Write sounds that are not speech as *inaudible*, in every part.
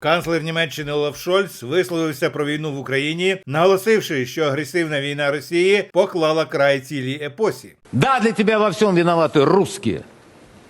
Канцлер Німеччини Олаф Шольц висловився про війну в Україні, наголосивши, що агресивна війна Росії поклала край цілій епосі. Да, для тебе во всьому виноваты русские.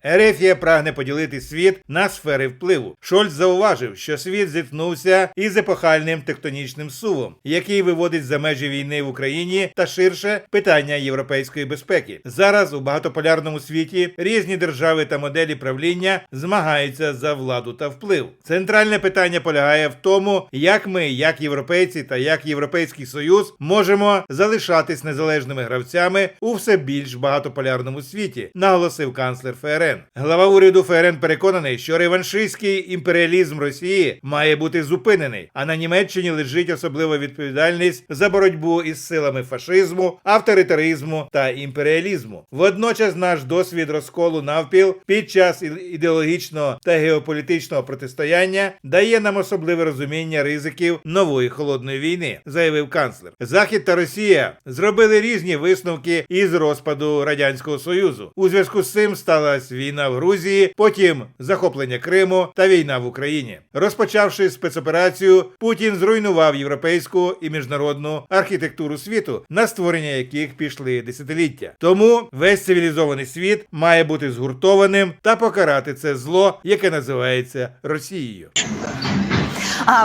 Ерефія прагне поділити світ на сфери впливу. Шольц зауважив, що світ зіткнувся із епохальним тектонічним сувом, який виводить за межі війни в Україні та ширше питання європейської безпеки. Зараз у багатополярному світі різні держави та моделі правління змагаються за владу та вплив. Центральне питання полягає в тому, як ми, як європейці та як Європейський Союз, можемо залишатись незалежними гравцями у все більш багатополярному світі, наголосив канцлер ФРН. Глава уряду ФРН переконаний, що реваншистський імперіалізм Росії має бути зупинений, а на Німеччині лежить особлива відповідальність за боротьбу із силами фашизму, авторитаризму та імперіалізму. Водночас наш досвід розколу навпіл під час ідеологічного та геополітичного протистояння дає нам особливе розуміння ризиків нової холодної війни, заявив канцлер. Захід та Росія зробили різні висновки із розпаду радянського союзу. У зв'язку з цим сталася війна в Грузії, потім захоплення Криму та війна в Україні. Розпочавши спецоперацію, Путін зруйнував європейську і міжнародну архітектуру світу, на створення яких пішли десятиліття. Тому весь цивілізований світ має бути згуртованим та покарати це зло, яке називається Росією.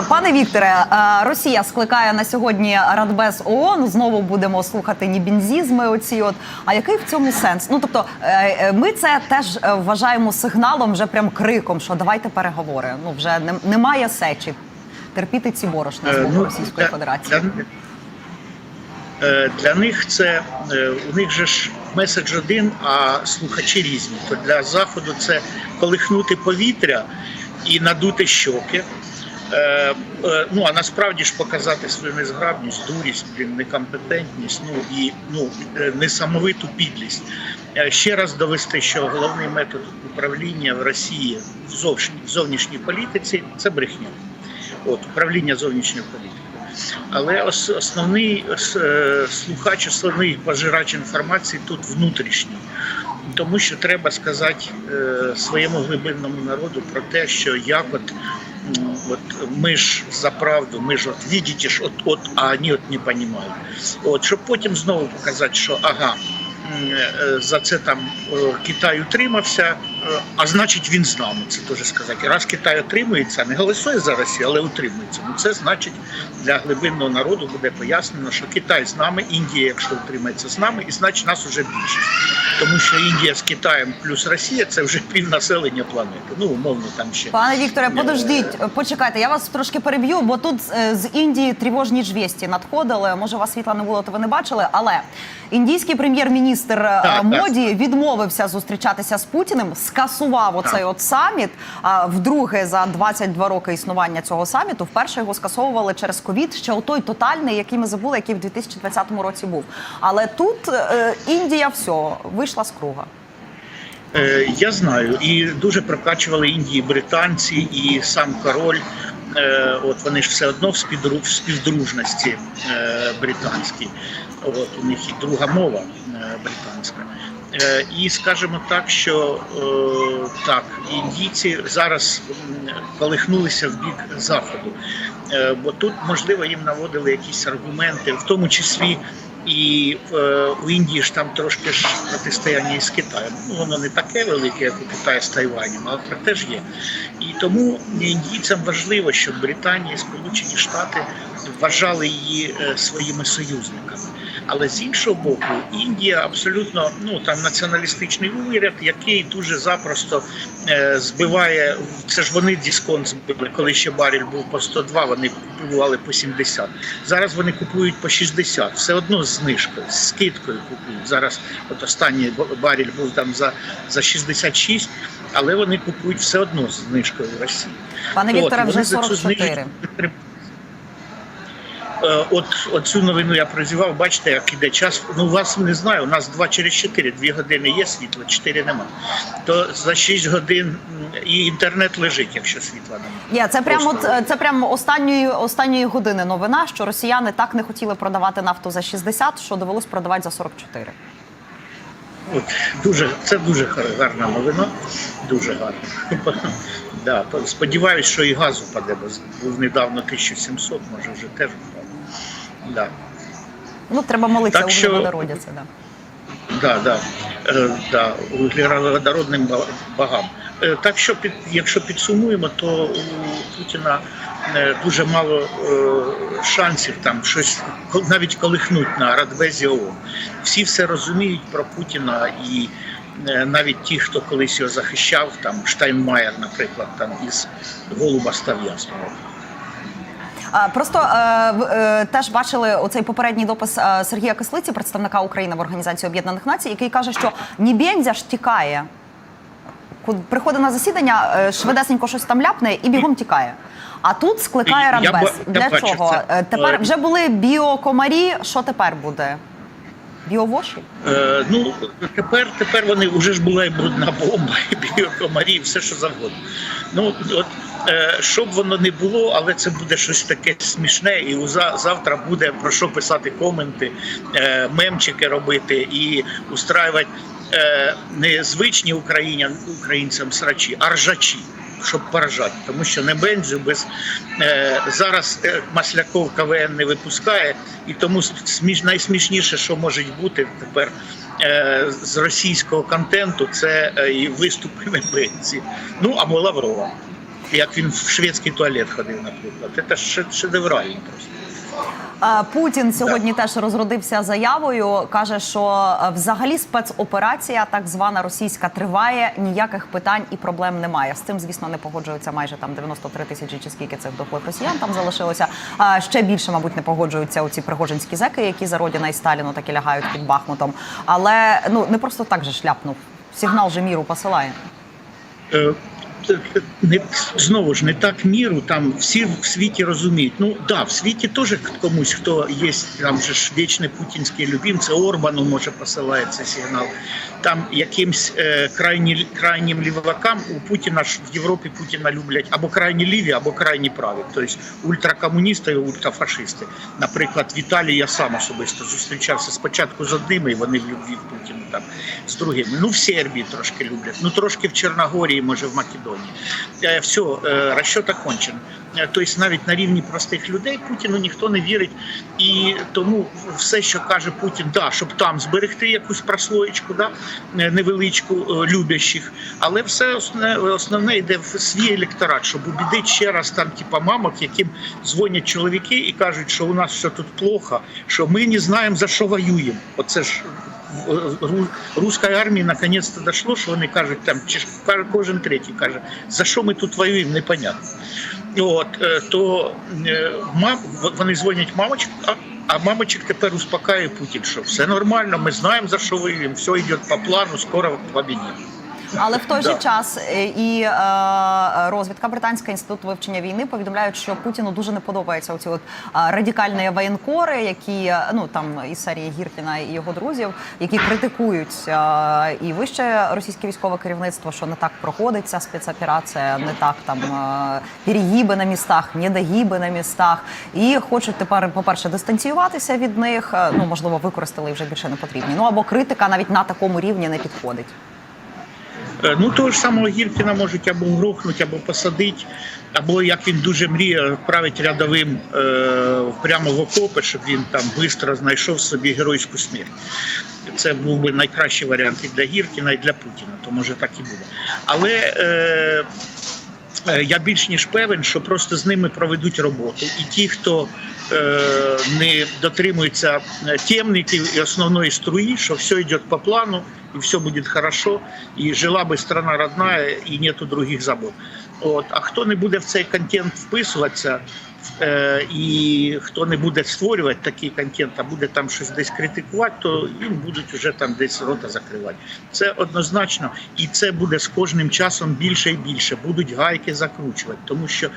Пане Вікторе, Росія скликає на сьогодні Радбез ООН. Знову будемо слухати нібінзізми. Оці от а який в цьому сенс? Ну тобто, е, е, ми це теж е, вважаємо сигналом, вже прям криком, що давайте переговори. Ну вже немає сечі. Терпіти ці борошна з боку ну, Російської Федерації. Для, них це у них же ж меседж один, а слухачі різні. То для заходу це колихнути повітря і надути щоки. Е, е, ну а насправді ж показати свою незграбність, дурість, некомпетентність, ну і ну е, несамовиту підлість. Ще раз довести, що головний метод управління в Росії в зовнішній, політиці це брехня. От управління зовнішньою політикою. Але основний слухач, основний пожирач інформації тут внутрішній. Тому що треба сказати своєму глибинному народу про те, що як от, м, от ми ж за правду, ми ж от видите ж, от, от, а вони от не понимают. От, щоб потім знову показати, що ага, е, за це там е, Китай утримався, а значить він з нами. Це теж сказати. Раз Китай утримується, не голосує за Росію, але утримується. Ну це значить для глибинного народу буде пояснено, що Китай з нами, Індія, якщо утримається з нами, і значить нас уже більшість. Тому що Індія з Китаєм плюс Росія це вже півнаселення планети. Ну умовно там ще Пане Вікторе, подождіть, почекайте, я вас трошки переб'ю, бо тут е, з Індії тривожні жвісті надходили. Може, у вас світла не було, то ви не бачили. Але індійський прем'єр-міністр е, Так. Моді відмовився зустрічатися з Путіним, скасував оцей от саміт. А вдруге за 22 роки існування цього саміту вперше його скасовували через ковід. Ще отой тотальний, який ми забули, який в 2020 році був. Але тут е, Індія все вийшла з круга. Е, Я знаю, і дуже прокачували Індії британці і сам король. Е, От вони ж все одно в співдру- в співдружності е, британській. От у них і друга мова е, британська. Е, І скажемо так, що е, так, індійці зараз колихнулися в бік заходу, Е, бо тут можливо їм наводили якісь аргументи, в тому числі і е, у Індії ж там трошки ж протистояння із Китаєм. Ну воно не таке велике, як у Китаї з Тайванем, але проте ж є. І тому індійцям важливо, щоб Британія і Сполучені Штати вважали її е, своїми союзниками. Але з іншого боку, Індія абсолютно ну там націоналістичний уряд, який дуже запросто е, збиває. Це ж вони дисконт збили, коли ще барель був по 102, вони купували по 70. Зараз вони купують по 60. Все одно з знижкою, з скидкою купують. Зараз от останній барель був там за, за 66, але вони купують все одно з знижкою в Росії. Пане Вікторе, вже вони 44. Е, От, от цю новину я прозівав, бачите, як іде час. Ну, у вас не знаю, у нас 2 через 4, 2 години є світло, 4 нема. То за 6 годин і інтернет лежить, якщо світла немає. Ні, це прямо Просто- це прямо останньої останньої години новина, що росіяни так не хотіли продавати нафту за 60, що довелось продавати за 44. От, дуже, це дуже гар- гарна новина, дуже гарна. *laughs* Да, сподіваюсь, що і газ упаде, бо був недавно 1700, може вже теж впав. Да. Ну треба молитися Так що-. Це да. Да, да, е, да, вуглеродородним ба- багам. Е, Так що під, якщо підсумуємо, то у Путіна е, дуже мало е, шансів там щось навіть колихнуть на Радбезі ООН. Всі все розуміють про Путіна і е, навіть ті, хто колись його захищав, там Штайнмаєр, наприклад, там із Голуба став. Просто е, е, теж бачили оцей попередній допис е, Сергія Кислиці, представника України в Організації Об'єднаних Націй, який каже, що Нібєндзя ж тікає. Приходить на засідання, швидесенько щось там ляпне і бігом тікає. А тут скликає Радбез. Для бачив чого? це. Тепер вже були біокомарі. Що тепер буде? Біовоші? Е, ну тепер, тепер вони вже ж була і брудна бомба, і біокомарі, і все що завгодно. Ну от е, щоб воно не було, але це буде щось таке смішне, і завтра буде про що писати коменти, е, мемчики робити і устраювати е, не звичні українцям, срачі, а ржачі. Щоб поражати, тому що не бензю без е, зараз Масляков КВН не випускає, і тому сміш, найсмішніше, що може бути тепер е, з російського контенту, це і виступи Небензі. Ну або Лаврова. Як він в шведський туалет ходив, наприклад. Це ж шедеврально просто. Е, Путін сьогодні теж розродився заявою. каже, що е, взагалі спецоперація, так звана російська, триває. Ніяких питань і проблем немає. З цим, звісно, не погоджуються майже там 93 тисячі чи скільки цих дохлих росіян там залишилося. А ще більше, мабуть, не погоджуються оці пригожинські зеки, які за Родіна і Сталіну так і лягають під Бахмутом. Але ну не просто так же шляпнув. Сигнал же міру посилає. Це не знову ж не так міру. Там всі в світі розуміють. Ну да, в світі теж комусь, хто є там же ж вічний путінський любимці, Орбану може посилає цей сигнал. Там якимсь е, крайні, крайнім лівакам у Путіна ж в Європі Путіна люблять або крайні ліві, або крайні праві. Тобто ультракомуністи і ультрафашисти. Наприклад, в Італії я сам особисто зустрічався спочатку з одними, і вони в любві Путіна там з другими. Ну в Сербії трошки люблять, ну трошки в Чорногорії, може в Македонії. Е, все, розчет окончен. Тобто навіть на рівні простих людей Путіну ніхто не вірить. І тому все, що каже Путін, да, щоб там зберегти якусь прослоєчку, да, е, невеличку е, любящих, але все основне, основне йде в свій електорат, щоб убідити ще раз там, типа мамок, яким дзвонять чоловіки і кажуть, що у нас все тут плохо, що ми не знаємо за що воюємо. Оце ж руської армії наконець-то дійшло, що вони кажуть, там кожен третій каже, за що ми тут воюємо, непонятно. От е, то е, мам, вони дзвонять мамочку, а, мамочек тепер успокаює Путін, що все нормально, ми знаємо за що воюємо, все йде по плану, скоро побідемо. Але в той же час е, і е, розвідка британська інститут вивчення війни повідомляють, що Путіну дуже не подобаються оці от радикальні воєнкори, які е, ну там із серії Гіркіна і його друзів, які критикують і вище російське військове керівництво, що не так проходиться спецоперація, не так там перегіби на містах, недогіби на містах, і хочуть тепер, по-перше, дистанціюватися від них. Ну можливо, використали і вже більше не потрібні. Ну або критика навіть на такому рівні не підходить. Е, Ну, того ж самого Гіркіна можуть або грохнути, або посадити, або як він дуже мріє, вправити рядовим е, прямо в окопи, щоб він там швидко знайшов собі геройську смерть. Це був би найкращий варіант і для Гіркіна, і для Путіна, то може так і буде. Але е, я більш ніж певен, що просто з ними проведуть роботу. І ті, хто е, не дотримується е, темників і основної струї, що все йде по плану, і все буде хорошо, і жила би страна родна, і нету других забот. От. А хто не буде в цей контент вписуватися, е, і хто не буде створювати такий контент, а буде там щось десь критикувати, то їм будуть вже там десь рота закривати. Це однозначно, і це буде з кожним часом більше і більше. Будуть гайки закручувати, тому що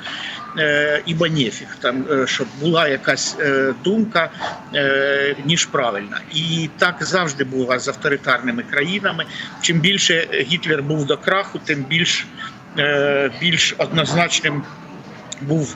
е, ібо нефіг, там, е, щоб була якась е, думка, е, ніж правильна. І так завжди було з авторитарними країнами. Чим більше Гітлер був до краху, тим більш, е, більш однозначним був